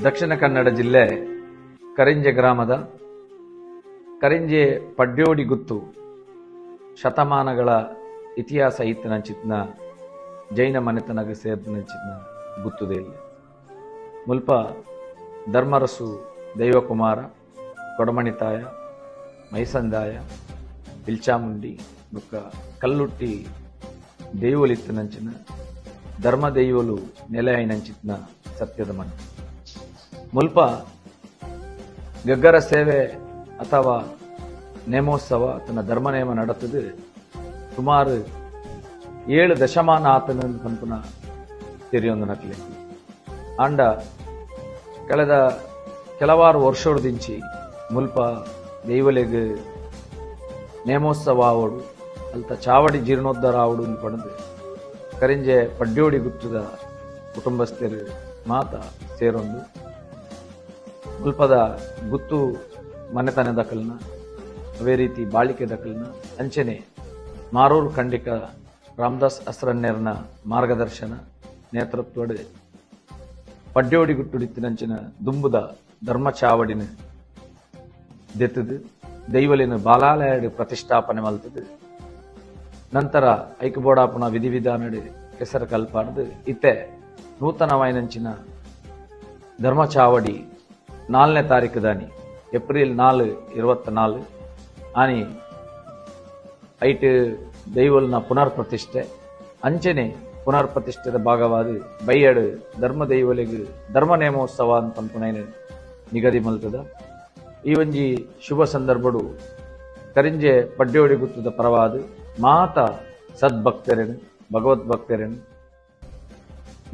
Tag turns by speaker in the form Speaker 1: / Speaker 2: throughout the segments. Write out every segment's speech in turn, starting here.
Speaker 1: ದಕ್ಷಿಣ ಕನ್ನಡ ಜಿಲ್ಲೆ ಕರಿಂಜೆ ಗ್ರಾಮದ ಕರಿಂಜೆ ಪಡ್ಯೋಡಿ ಗುತ್ತು ಶತಮಾನಗಳ ಇತಿಹಾಸ ಇತ್ತಿನಂಚಿತ್ನ ಜೈನ ಮನೆತನಗ ಸೇರಿದಂಚಿತ್ನ ಇಲ್ಲಿ. ಮುಲ್ಪ ಧರ್ಮರಸು ದೈವಕುಮಾರ ಕೊಡಮಣಿತಾಯ ಮೈಸಂದಾಯ ಇಲ್ಚಾಮುಂಡಿ ಬುಕ್ಕ ಕಲ್ಲುಟ್ಟಿ ದೈವಲಿತ್ತಿನಂಚಿನ ಧರ್ಮ ದೈವಲು ನೆಲೆ ಐನಂಚಿತ್ನ ಸತ್ಯದ ಮನೆ ಮುಲ್ಪ ಗಗ್ಗರ ಸೇವೆ ಅಥವಾ ನೇಮೋತ್ಸವ ತನ್ನ ಧರ್ಮನೇಮ ನಡೆತದು. ಸುಮಾರು ಏಳು ದಶಮಾನ ಆತನ ಪನ್ಪುನ ತೆರೆಯೊಂದು ನಕಲಿ. ಆಂಡ ಕಳೆದ ಕೆಲವಾರು ವರ್ಷೋಡ್ದಿಂಚಿ ಮುಲ್ಪ ದೈವಲೆಗ್ ನೇಮೋತ್ಸವ ಆವಡು, ಅಲ್ತ ಚಾವಡಿ ಜೀರ್ಣೋದ್ಧಾರ ಆವಡು ಪಡೆದು. ಕರಿಂಜೆ ಪಡ್ಯೋಡಿ ಗುತ್ತದ ಕುಟುಂಬಸ್ಥರು ಮಾತ ಸೇರೊಂದು. ಮುಲ್ಪದ ಗುತ್ತು ಮನೆತನ ದಕಲ್ನ ಅವೇ ರೀತಿ ಬಾಳಿಕೆ ದಕಲ್ನ ಅಂಚನೆ ಮಾರೂರು ಖಂಡಿಕ ರಾಮದಾಸ್ ಅಸ್ರಣ್ಯರ್ನ ಮಾರ್ಗದರ್ಶನ ನೇತೃತ್ವಡ್ ಪಡ್ಯೋಡಿ ಗುಟ್ಟುಡಿತ್ತಿನಂಚಿನ ದುಂಬುದ ಧರ್ಮ ಚಾವಡಿನ ದೆತ್ತದು. ದೈವಲಿನ ಬಾಲಾಲಯಡ್ ಪ್ರತಿಷ್ಠಾಪನೆ ಮಲ್ತದು. ನಂತರ ಐಕ್ಬೋಡಾಪುನ ವಿಧಿವಿಧಾನಡ್ ಕೆಸರು ಕಲ್ಪಾಡ್ದು ಇತ್ತೆ ನೂತನವಾಯಿನಂಚಿನ ಧರ್ಮ ಚಾವಡಿ ನಾಲ್ನೇ ತಾರೀಕು ದಾನಿ ಏಪ್ರಿಲ್ ನಾಲು ಇರುವತ್ತ ನಾಲು ಆನಿ ಐಟ್ ದೈವಲ್ನ ಪುನರ್ ಪ್ರತಿಷ್ಠೆ ಅಂಚನೆ ಪುನರ್ ಪ್ರತಿಷ್ಠೆದ ಭಾಗವಾದ ಬೈಯಡ್ ಧರ್ಮ ದೈವಲಿಗೆ ಧರ್ಮ ನೇಮೋತ್ಸವ ಅಂತ ಅನ್ಪುನೈನ ನಿಗದಿ ಮಲ್ತದ ಈ ಒಂಜಿ ಶುಭ ಸಂದರ್ಭಡು ಕರಿಂಜೆ ಪಡ್ಯೋಡಿ ಗುತ್ತದ ಪರವಾದ ಮಾತ ಸದ್ಭಕ್ತರೆನು, ಭಗವದ್ಭಕ್ತರೆನು.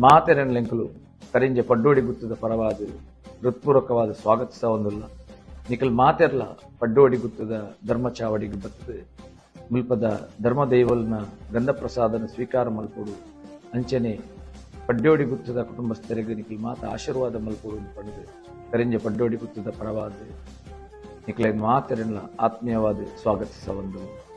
Speaker 1: ಮಾತೆರೆನ್ ಲೆಂಕಲು ಕರಿಂಜೆ ಪಡ್ಡೋಡಿ ಗುತ್ತದ ಪರವಾದ ಹೃತ್ಪೂರ್ವಕವಾದ ಸ್ವಾಗತಿಸ ಒಂದಿಲ್ಲ ನಿಖಲ್ ಮಾತೆರ್ಲ ಪಡ್ಡೋಡಿ ಗುತ್ತದ ಧರ್ಮ ಚಾವಡಿಗೆ ಬರ್ತದೆ. ಮುಲ್ಪದ ಧರ್ಮ ದೈವಲ್ನ ಗಂಧಪ್ರಸಾದನ ಸ್ವೀಕಾರ ಮಲ್ಪುಡು. ಅಂಚನೆ ಪಡ್ಡೋಡಿ ಗುತ್ತದ ಕುಟುಂಬಸ್ಥರಿಗೆ ನಿಖಲ್ ಮಾತ ಆಶೀರ್ವಾದ ಮಲ್ಪುಡು ಪಡೆದು. ಕರಿಂಜೆ ಪಡ್ಡೋಡಿ ಗುತ್ತದ ಪರವಾದ, ನಿಖಲ ಮಾತೆರೆಲ್ಲ ಆತ್ಮೀಯವಾದ ಸ್ವಾಗತಿಸ ಒಂದು